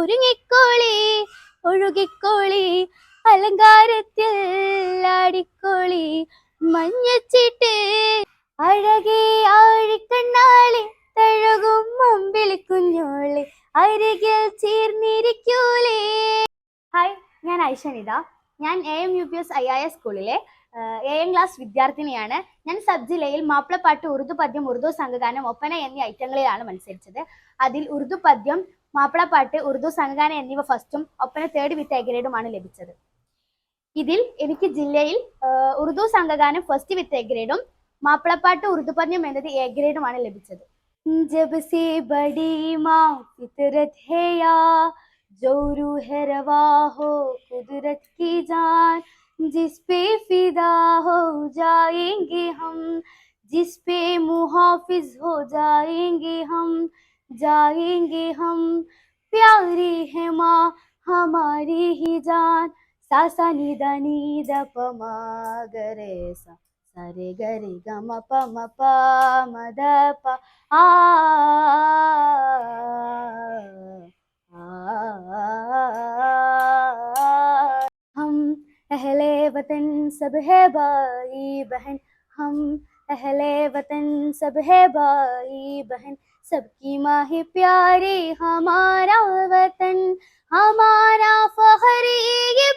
ഒരുങ്ങിക്കോളി ഒഴുകിക്കോളി അലങ്കാരത്തിൽ ആടിക്കോളി മഞ്ഞച്ചിട്ട് അഴകേ ആഴിക്കണ്ണാളി തഴകും മുമ്പിൽ കുഞ്ഞോളി അരികിൽ ചേർന്നിരിക്കൂലേ. ഹായ് ഞാൻ ഐഷനിത. ഞാൻ A M U P S I S സ്കൂളിലെ എം ക്ലാസ് വിദ്യാർത്ഥിനിയാണ്. ഞാൻ സബ് ജില്ലയിൽ മാപ്പിളപ്പാട്ട് ഉറുദു പദ്യം ഉറുദു സംഘഗാനം ഒപ്പന എന്നീ ഐറ്റങ്ങളിലാണ് മത്സരിച്ചത്. അതിൽ ഉറുദു പദ്യം മാപ്പിളപ്പാട്ട് ഉറുദു സംഘഗാനം എന്നിവ ഫസ്റ്റും ഒപ്പന തേർഡ് വിത്ത് എ ഗ്രേഡുമാണ് ലഭിച്ചത് ഇതിൽ എനിക്ക് ജില്ലയിൽ ആ, ഉറുദു സംഘഗാനം ഫസ്റ്റ് വിത്ത് എ ഗ്രേഡും മാപ്പിളപ്പാട്ട് ഉറുദു പദ്യം എന്നത് എ ഗ്രേഡുമാണ് ലഭിച്ചത് जब से बड़ी माँ फितरत है या जो रूह रवा हो कुदरत की जान जिस पे फिदा हो जाएंगे हम जिस पे मुहाफिज हो जाएंगे हम जाएँगे हम। प्यारी है माँ, हमारी ही जान। सासा निदा नीदा पमा गरे सा। सरे गरे गम प आ। हम अहले वतन सब है भाई बहन। हम अहले वतन सब है भाई बहन। सबकी माँ है प्यारी हमारा वतन हमारा फखर ये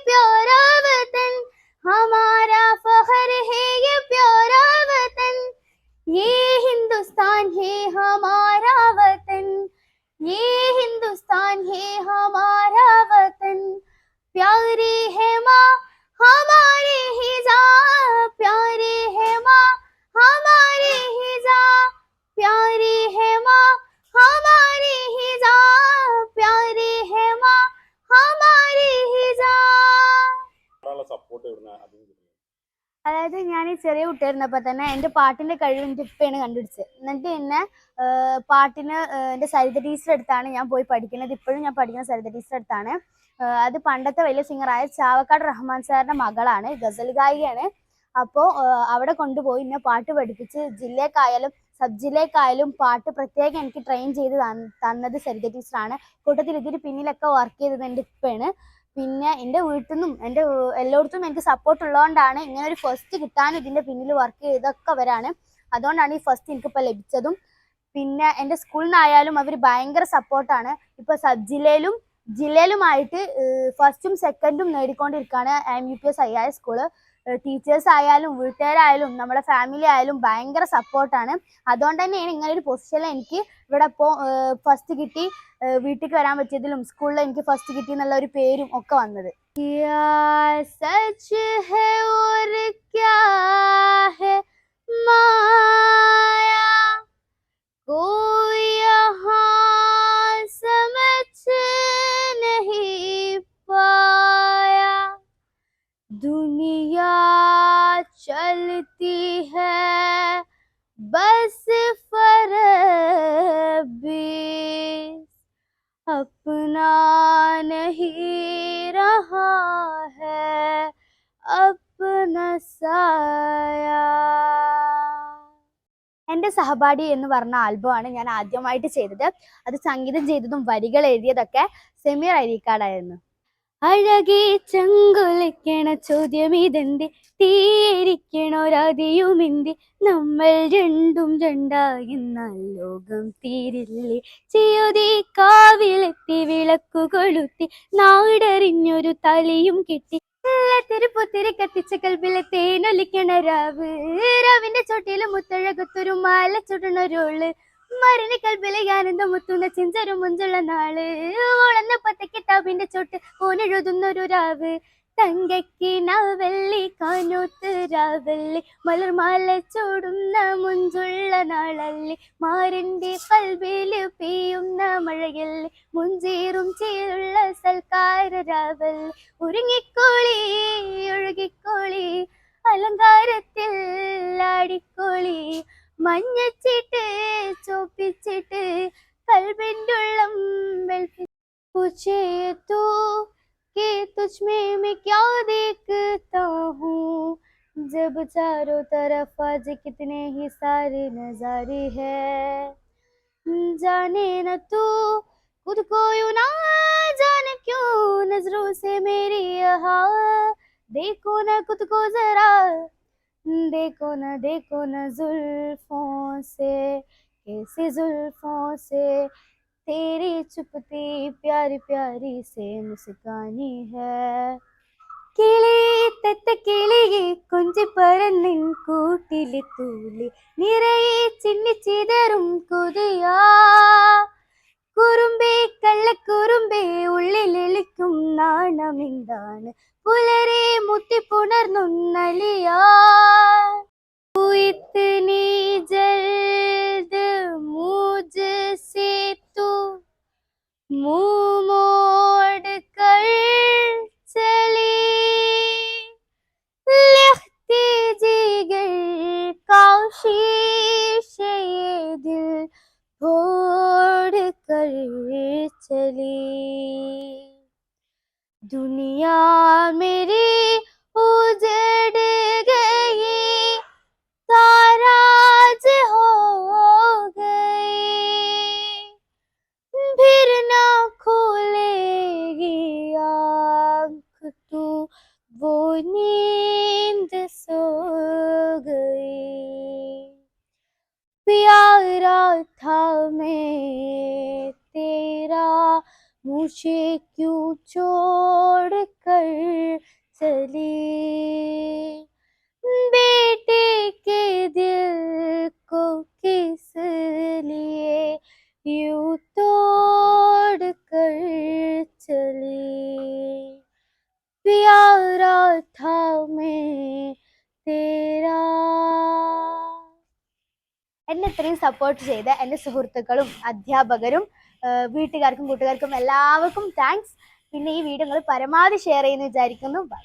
അതായത് ഞാൻ ഈ ചെറിയ കുട്ടിയായിരുന്നപ്പോൾ തന്നെ എന്റെ പാട്ടിന്റെ കഴിവ് എന്റെ ഉപ്പയാണ് കണ്ടുപിടിച്ചത്. എന്നിട്ട് എന്നെ പാട്ടിന് എന്റെ സരിത ടീച്ചർ അടുത്താണ് ഞാൻ പോയി പഠിക്കുന്നത്. ഇപ്പോഴും ഞാൻ പഠിക്കുന്ന സരിത ടീച്ചർ അടുത്താണ്. അത് പണ്ടത്തെ വലിയ സിംഗറായ ചാവക്കാട് റഹ്മാൻ സാറിന്റെ മകളാണ് ഗസൽ ഗായികയാണ്. അപ്പോൾ അവിടെ കൊണ്ടുപോയി എന്നെ പാട്ട് പഠിപ്പിച്ച് ജില്ലക്കായാലും സബ് ജില്ലക്കായാലും പാട്ട് പ്രത്യേകം എനിക്ക് ട്രെയിൻ ചെയ്ത് തന്ന- തന്നത് സരിത ടീച്ചറാണ്. കൂട്ടത്തിൽ ഇതിന് പിന്നിലൊക്കെ വർക്ക് ചെയ്തത് എന്റെ ഉപ്പയാണ്. പിന്നെ എന്റെ വീട്ടിൽ നിന്നും എന്റെ എല്ലായിടത്തും എനിക്ക് സപ്പോർട്ട് ഉള്ളതുകൊണ്ടാണ് ഇങ്ങനെ ഒരു ഫസ്റ്റ് കിട്ടാൻ ഇതിന്റെ പിന്നിൽ വർക്ക് ചെയ്തൊക്കെ അവരാണ്. അതുകൊണ്ടാണ് ഈ ഫസ്റ്റ് എനിക്കിപ്പോൾ ലഭിച്ചതും. പിന്നെ എന്റെ സ്കൂളിൽ നിന്നായാലും അവർ ഭയങ്കര സപ്പോർട്ടാണ് ഇപ്പോൾ സബ് ജില്ലയിലും ജില്ലയിലുമായിട്ട് ഫസ്റ്റും സെക്കൻഡും നേടിക്കൊണ്ടിരിക്കുകയാണ് M U P S I ആയ സ്കൂൾ ടീച്ചേഴ്സ് ആയാലും വീട്ടുകാരായാലും നമ്മുടെ ഫാമിലി ആയാലും ഭയങ്കര സപ്പോർട്ടാണ് അതുകൊണ്ട് തന്നെയാണ് ഇങ്ങനെ ഒരു പൊസിഷനിൽ എനിക്ക് ഇവിടെ ഇപ്പോൾ ഫസ്റ്റ് കിട്ടി. വീട്ടിൽ വരാൻ പറ്റിയതിലും സ്കൂളിൽ എനിക്ക് ഫസ്റ്റ് കിട്ടി എന്നുള്ള ഒരു പേരും ഒക്കെ വന്നത്. दुनिया चलती है बस फरबी अपना नहीं रहा है अपना साया എൻ്റെ സഹപാഠി എന്ന് പറഞ്ഞ ആൽബമാണ് ഞാൻ ആദ്യമായിട്ട് ചെയ്തത് അത് സംഗീതം ചെയ്തതും വരികൾ എഴുതിയതൊക്കെ സെമീർ അരീക്കാടായിരുന്നു അഴകി ചങ്കുലയ്ക്കണ ചോദ്യം ഇതെന്തി തീയിരിക്കണൊരതിയുമെന്തി? നമ്മൾ രണ്ടും രണ്ടായിരുന്നാൽ ലോകം തീരില്ലേ? ചെയ്യുതി കാവിലെത്തി വിളക്കു കൊളുത്തി നാടറിഞ്ഞൊരു തലയും കിട്ടി. തിരുപ്പുത്തിരി കത്തിച്ച കൽബിലെ തേനൊലിക്കണ രാവ്. രാവിന്റെ ചോട്ടിയിലെ മുത്തഴകത്തൊരു മാല ചുടണൊരോൾ മരണ കൽബിലെ ആനന്ദ മുത്തുന്ന ചിഞ്ചരും മുഞ്ചുള്ള നാൾ. ഓളന്ന പത്തക്കിട്ടാവിന്റെ ചോട്ട് ഓനെഴുതുന്നൊരു രാവ്. തങ്കയ്ക്ക് നവല്ലി കാനോത്ത് രാവല്ലി മലർമാല ചൂടുന്ന മുഞ്ചുള്ള നാളല്ലി. മാറിന്റെ കൽബിൽ പെയ്യുന്ന മഴയല്ലി. മുഞ്ചേറും ചേരുള്ള സൽക്കാര രാവല്ലി. ഒരുങ്ങിക്കോളി ഒഴുകിക്കോളി. അലങ്കാരത്തിൽ ആടിക്കോളി. क्या देखता हूँ जब चारों तरफ़ आज कितने ही सारे नजारे हैं जाने न तू खुद को यू ना जाने क्यों नज़रों से मेरी यहा देखो ना खुद को जरा देखो ना देखो ना जुल्फों से कैसे जुल्फों से तेरी चुपती प्यारी प्यारी से मुस्कानी है കിളി തെത്ത കിളിയെ കൊഞ്ചി പറന്നിൻ കൂട്ടിലെ തൂലി നിറയെ ചിന്നിച്ചിതറും കൊതിയാ കുറുമ്പേ കള്ളക്കുറുമ്പേ ഉള്ളിലെളിക്കും നാണമെന്താണ് പുലരെ മുത്തിപ്പുണർന്നൊന്നലിയാ इतनी जल्द मुझसे तू मुंह मोड़ कर चली लिखते जिगर का शीशे ये दिल फोड़ कर चली दुनिया मेरी उजड़ गई ताराज हो गई फिर ना खोलेगी आँख तू वो नींद सो गई प्यारा था मैं तेरा मुझे क्यों छोड़ कर चली बेटे के दिल को किस लिए यूं तोड़ कर चली प्यारा था मैं तेरा എന്നെ ഇത്രയും സപ്പോർട്ട് ചെയ്ത എൻ്റെ സുഹൃത്തുക്കളും അധ്യാപകരും ആ, വീട്ടുകാർക്കും കൂട്ടുകാർക്കും എല്ലാവർക്കും താങ്ക്സ് പിന്നെ ഈ വീഡിയോ നിങ്ങൾ പരമാവധി ഷെയർ ചെയ്യുന്നു വിചാരിക്കുന്നു. ബൈ